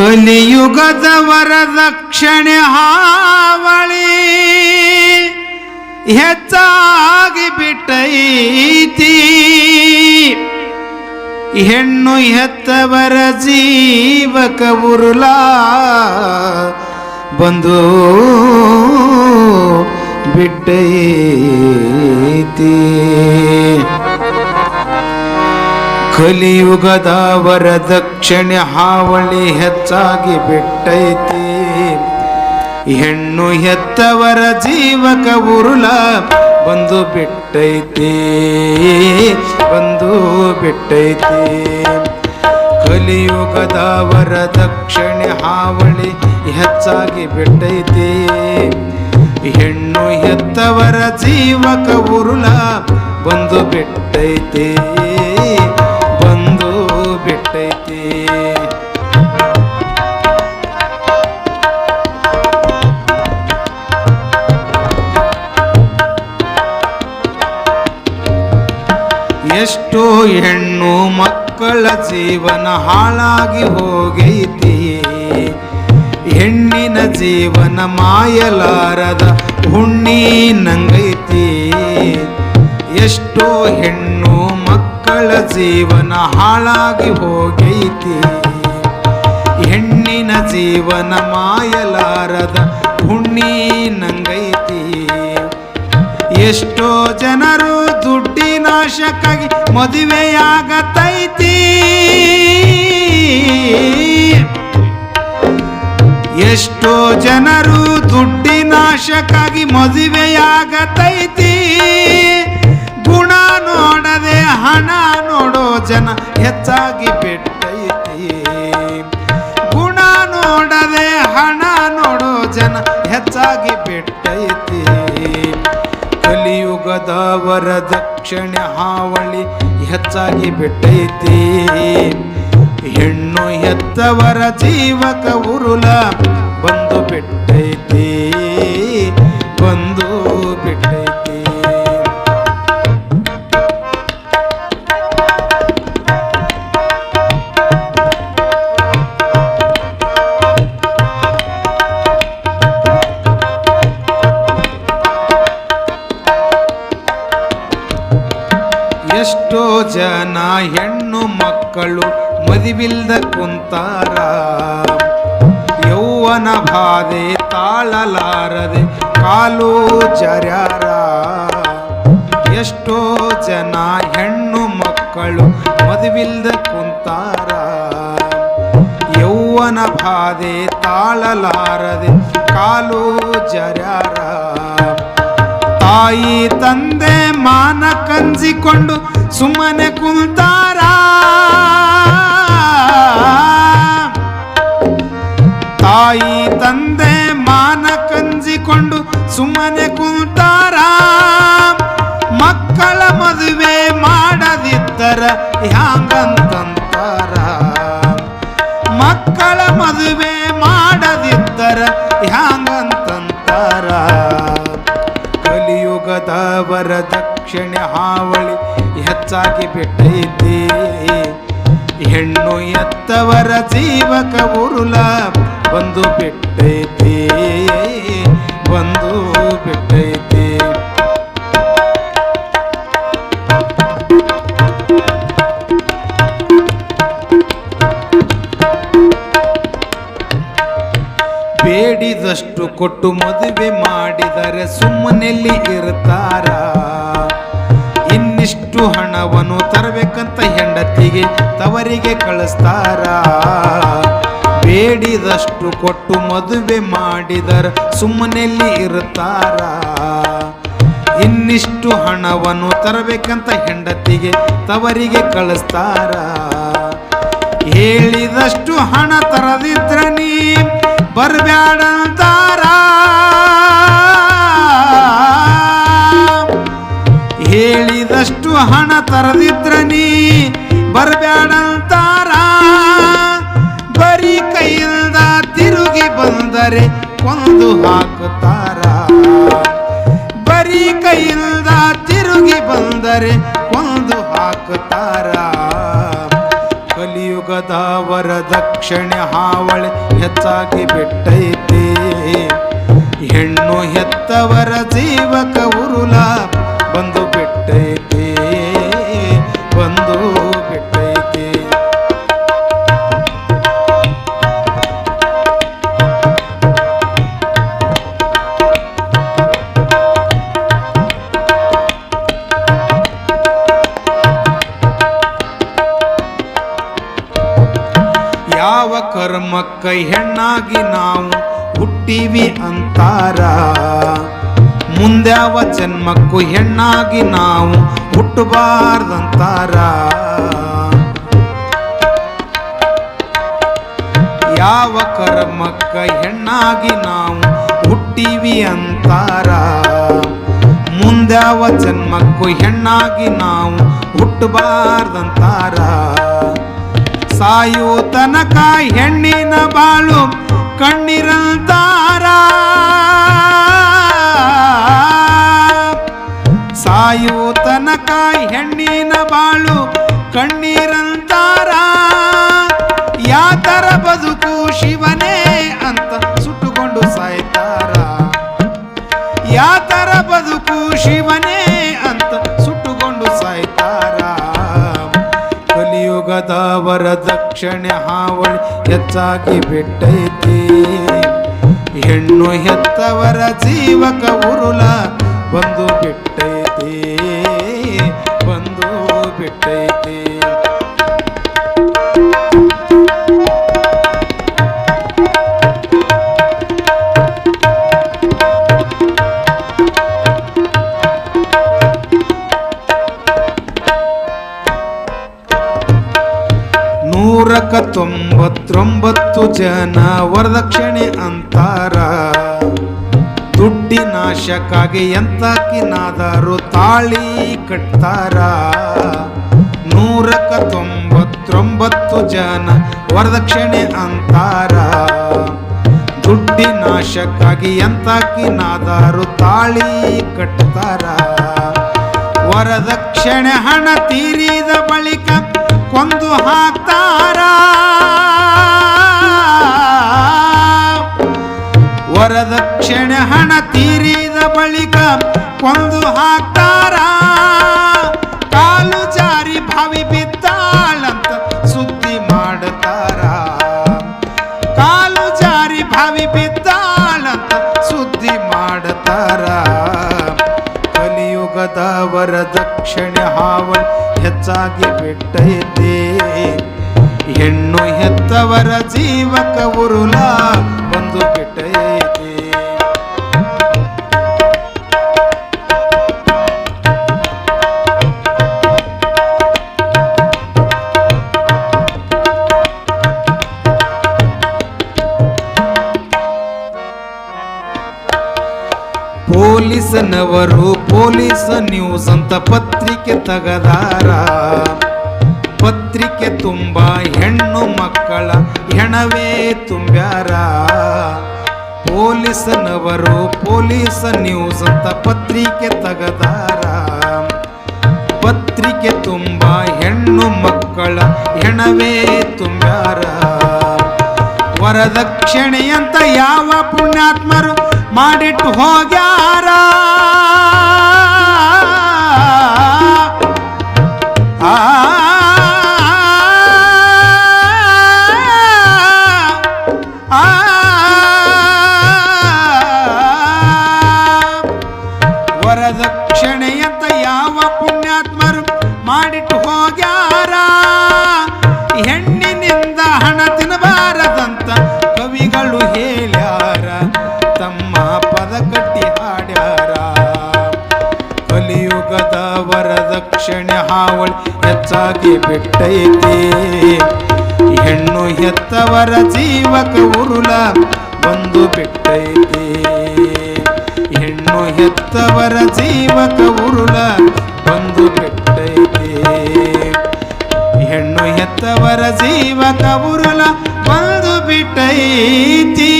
ಕಲಿಯುಗದ ವರದಕ್ಷಿಣೆ ಹಾವಳಿ ಹೆಚ್ಚಾಗಿ ಬಿಟ್ಟೈತಿ ಹೆಣ್ಣು ಹೆತ್ತವರ ಜೀವಕ ಉರುಲ ಬಂದು ಬಿಟ್ಟೈತಿ ಕಲಿಯುಗದ ವರದಕ್ಷಿಣೆ ಹಾವಳಿ ಹೆಚ್ಚಾಗಿ ಬಿಟ್ಟೈತಿ. ಹೆಣ್ಣು ಹೆತ್ತವರ ಜೀವಕ ಉರುಳ ಬಂದು ಬಿಟ್ಟೈತಿ ಬಂದು ಬಿಟ್ಟೈತಿ. ಕಲಿಯುಗದ ವರದಕ್ಷಿಣೆ ಹಾವಳಿ ಹೆಚ್ಚಾಗಿ ಬಿಟ್ಟೈತಿ. ಹೆಣ್ಣು ಹೆತ್ತವರ ಜೀವಕ ಉರುಳ ಬಂದು ಬಿಟ್ಟೈತಿ. ಬಿಟ್ಟೈತಿ ಎಷ್ಟೋ ಹೆಣ್ಣು ಮಕ್ಕಳ ಜೀವನ ಹಾಳಾಗಿ ಹೋಗೈತಿ. ಹೆಣ್ಣಿನ ಜೀವನ ಮಾಯಲಾರದ ಹುಣ್ಣಿ ನಂಗೈತಿ ಎಷ್ಟೋ ಹೆಣ್ಣು ಮಕ್ಕಳ ಜೀವನ ಹಾಳಾಗಿ ಹೋಗೈತಿ. ಹೆಣ್ಣಿನ ಜೀವನ ಮಾಯಲಾರದ ಹುಣ್ಣಿ ನಂಗೈತಿ. ಎಷ್ಟೋ ಜನರು ದುಡ್ಡಿನಾಶಕ್ಕಾಗಿ ಮದುವೆಯಾಗತೈತಿ. ಎಷ್ಟೋ ಜನರು ದುಡ್ಡಿನಾಶಕ್ಕಾಗಿ ಮದುವೆಯಾಗತೈತಿ. ಗುಣನೋ ಹಣ ನೋಡೋ ಜನ ಹೆಚ್ಚಾಗಿ ಬಿಟ್ಟೈತಿ. ಗುಣ ನೋಡದೆ ಹಣ ನೋಡೋ ಜನ ಹೆಚ್ಚಾಗಿ ಬಿಟ್ಟೈತಿ. ಕಲಿಯುಗದ ವರದಕ್ಷಿಣೆ ಹಾವಳಿ ಹೆಚ್ಚಾಗಿ ಬಿಟ್ಟೈತಿ. ಹೆಣ್ಣು ಹೆತ್ತವರ ಜೀವಕ ಉರುಲ ಬಂದು ಬಿಟ್ಟೈತಿ. ಮದಿವಿಲ್ದ ಕುಂತಾರ. ಯೌವನ ಬಾಧೆ ತಾಳಲಾರದೆ ಕಾಲು ಜರ್ಯಾರ. ಎಷ್ಟೋ ಜನ ಹೆಣ್ಣು ಮಕ್ಕಳು ಮದುವಿಲ್ದ ಕುಂತಾರ. ಯೌವನ ಬಾಧೆ ತಾಳಲಾರದೆ ಕಾಲು ಜರ್ಯಾರ. ತಾಯಿ ತಂದೆ ಮಾನ ಕಂಜಿಕೊಂಡು ಸುಮ್ಮನೆ ಕುಂತಾರ. ತಾಯಿ ತಂದೆ ಮಾನ ಕಂಜಿಕೊಂಡು ಸುಮ್ಮನೆ ಕುಂತಾರ. ಮಕ್ಕಳ ಮದುವೆ ಮಾಡದಿದ್ದರ ಹ್ಯಾಂಗಂತಂತಾರ. ಮಕ್ಕಳ ಮದುವೆ ಮಾಡದಿದ್ದರ ಹ್ಯಾಂಗಂತಂತಾರ. ಕಲಿಯುಗದ ವರದಕ್ಷಿಣೆ ಹಾವಳಿ ಹೆಚ್ಚಾಗಿ ಬಿಟ್ಟೈತಿ. ಹೆಣ್ಣು ಎತ್ತವರ ಜೀವಕ ಉರುಲ. ಬಂದು ಬಿಟ್ಟೈತಿ ಬಂದು ಬಿಟ್ಟೈತಿ. ಬೇಡಿದಷ್ಟು ಕೊಟ್ಟು ಮದುವೆ ಮಾಡಿದರೆ ಸುಮ್ಮನೆಲ್ಲಿ ಇರ್ತಾರ? ಇನ್ನಿಷ್ಟು ಹಣವನ್ನು ತರಬೇಕಂತ ಹೆಂಡತಿಗೆ ತವರಿಗೆ ಕಳಿಸ್ತಾರ? ಬೇಡಿದಷ್ಟು ಕೊಟ್ಟು ಮದುವೆ ಮಾಡಿದರ ಸುಮ್ಮನೆಯಲ್ಲಿ ಇರುತ್ತಾರ? ಇನ್ನಿಷ್ಟು ಹಣವನ್ನು ತರಬೇಕಂತ ಹೆಂಡತಿಗೆ ತವರಿಗೆ ಕಳಿಸ್ತಾರ? ಹೇಳಿದಷ್ಟು ಹಣ ತರದಿದ್ರ ನೀ ಬರ್ಬ್ಯಾಡಂತಾರ ಹೇಳಿದಷ್ಟು ಹಣ ತರದಿದ್ರ ನೀ ಬರ್ಬ್ಯಾಡಂತಾರ. ಬರೀ ಕೈಯಿಂದ ತಿರುಗಿ ಬಂದರೆ ಕೊಂದು ಹಾಕುತ್ತಾರ. ಬರೀ ಕೈಯಿಂದ ತಿರುಗಿ ಬಂದರೆ ಕೊಂದು ಹಾಕುತ್ತಾರ. ಕಲಿಯುಗ ಕಲಿಯುಗದ ವರದಕ್ಷಿಣೆ ಹಾವಳಿ ಹೆಚ್ಚಾಗಿ ಬಿಟ್ಟೈತಿ. ಹೆಣ್ಣು ಹೆತ್ತವರ ಜೀವಕ ಉರುಲ ಬಂದು ಬಿಟ್ಟೈತಿ. ಕರ್ಮಕ್ಕ ಹೆಣ್ಣಾಗಿ ನಾವು ಹುಟ್ಟಿವಿ ಅಂತಾರ. ಮುಂದ್ಯಾವ ಜನ್ಮಕ್ಕೂ ಹೆಣ್ಣಾಗಿ ನಾವು ಹುಟ್ಟಬಾರ್ದಂತಾರ. ಯಾವ ಕರ್ಮಕ್ಕ ಹೆಣ್ಣಾಗಿ ನಾವು ಹುಟ್ಟಿವಿ ಅಂತಾರ. ಮುಂದ್ಯಾವ ಜನ್ಮಕ್ಕೂ ಹೆಣ್ಣಾಗಿ ನಾವು ಹುಟ್ಟಬಾರ್ದಂತಾರ. ಸಾಯು ತನಕ ಹೆಣ್ಣಿನ ಬಾಳು ಕಣ್ಣಿರಂತಾರ. ಸಾಯೋ ತನಕ ಹೆಣ್ಣಿನ ಬಾಳು ಕಣ್ಣೀರಂತಾರ. ಯಾತರ ಬದುಕು ಶಿವನೇ ಅಂತ ಸುಟ್ಟುಕೊಂಡು ಸಾಯ್ತಾರ. ಯಾತರ ಬದುಕು ಶಿವನೇ ಕಲಿಯುಗದ ದಕ್ಷಿಣೆ ಹಾವಳಿ ಹೆಚ್ಚಾಗಿ ಬಿಟ್ಟೈತಿ. ಹೆಣ್ಣು ಹೆತ್ತವರ ಜೀವಕ ಉರುಳ ಬಂದು ಬಿಟ್ಟೈತಿ. ಬಂದು ಬಿಟ್ಟೈತಿ. ಜನ ವರದಕ್ಷಿಣೆ ಅಂತಾರ. ದುಡ್ಡಿ ನಾಶಕ್ಕಾಗಿ ಎಂತಕ್ಕಿನಾದರೂ ತಾಳಿ ಕಟ್ತಾರ. ನೂರಕ್ಕ ತೊಂಬತ್ತೊಂಬತ್ತು ಜನ ವರದಕ್ಷಿಣೆ ಅಂತಾರ. ದುಡ್ಡಿನಾಶಕ್ಕಾಗಿ ಎಂತಕ್ಕಿನಾದರೂ ತಾಳಿ ಕಟ್ತಾರ. ವರದಕ್ಷಿಣೆ ಹಣ ತೀರಿದ ಬಳಿಕ ಕೊಂದು ಹಾಕ್ತಾರ. ವರದಕ್ಷಿಣೆ ಹಣ ತೀರಿದ ಬಳಿಕ ಕೊಂದು ಹಾಕ್ತಾರ. ಕಾಲು ಜಾರಿ ಭಾವಿ ಬಿದ್ದಾಳಂತ ಸುದ್ದಿ ಮಾಡ್ತಾರ. ಕಾಲು ಜಾರಿ ಭಾವಿ ಬಿದ್ದಾಳಂತ ಸುದ್ದಿ ಮಾಡ್ತಾರ. ಕಲಿಯುಗದ ವರದಕ್ಷಿಣೆ ಹಾವಳಿ ಹೆಚ್ಚಾಗಿ ಬಿಟ್ಟೈತೆ. ಹೆಣ್ಣು ಹೆತ್ತವರ ಜೀವಕ ಉರುಲಾ ಬಂದು ಬಿಟ್ಟೈತಿ. ಪೊಲೀಸನವರು ಪೊಲೀಸ್ ನ್ಯೂಸ್ ಅಂತ ಪತ್ರಿಕೆ ತಗದಾರ. ಪತ್ರಿಕೆ ತುಂಬ ಹೆಣ್ಣು ಮಕ್ಕಳ ಹೆಣವೇ ತುಂಬ್ಯಾರ. ಪೊಲೀಸನವರು ಪೊಲೀಸ್ ನ್ಯೂಸ್ ಅಂತ ಪತ್ರಿಕೆ ತಗದಾರ. ಪತ್ರಿಕೆ ತುಂಬ ಹೆಣ್ಣು ಮಕ್ಕಳ ಹೆಣವೇ ತುಂಬ್ಯಾರ. ವರದಕ್ಷಿಣೆ ಅಂತ ಯಾವ ಪುಣ್ಯಾತ್ಮರು ಮಾಡಿಟ್ಟು ಹೋಗ್ಯಾರ ವರದಕ್ಷಿಣೆ ಹಾವಳಿ ಹೆಚ್ಚಾಗಿ ಬಿಟ್ಟೈತಿ ಹೆಣ್ಣು ಹೆತ್ತವರ ಜೀವಕ ಉರುಳ ಬಂದು ಬಿಟ್ಟೈತಿ ಹೆಣ್ಣು ಹೆತ್ತವರ ಜೀವಕ ಉರುಳ ಬಂದು ಬಿಟ್ಟೈತಿ ಹೆಣ್ಣು ಹೆತ್ತವರ ಜೀವಕ ಉರುಳ ಬಂದು ಬಿಟ್ಟೈತಿ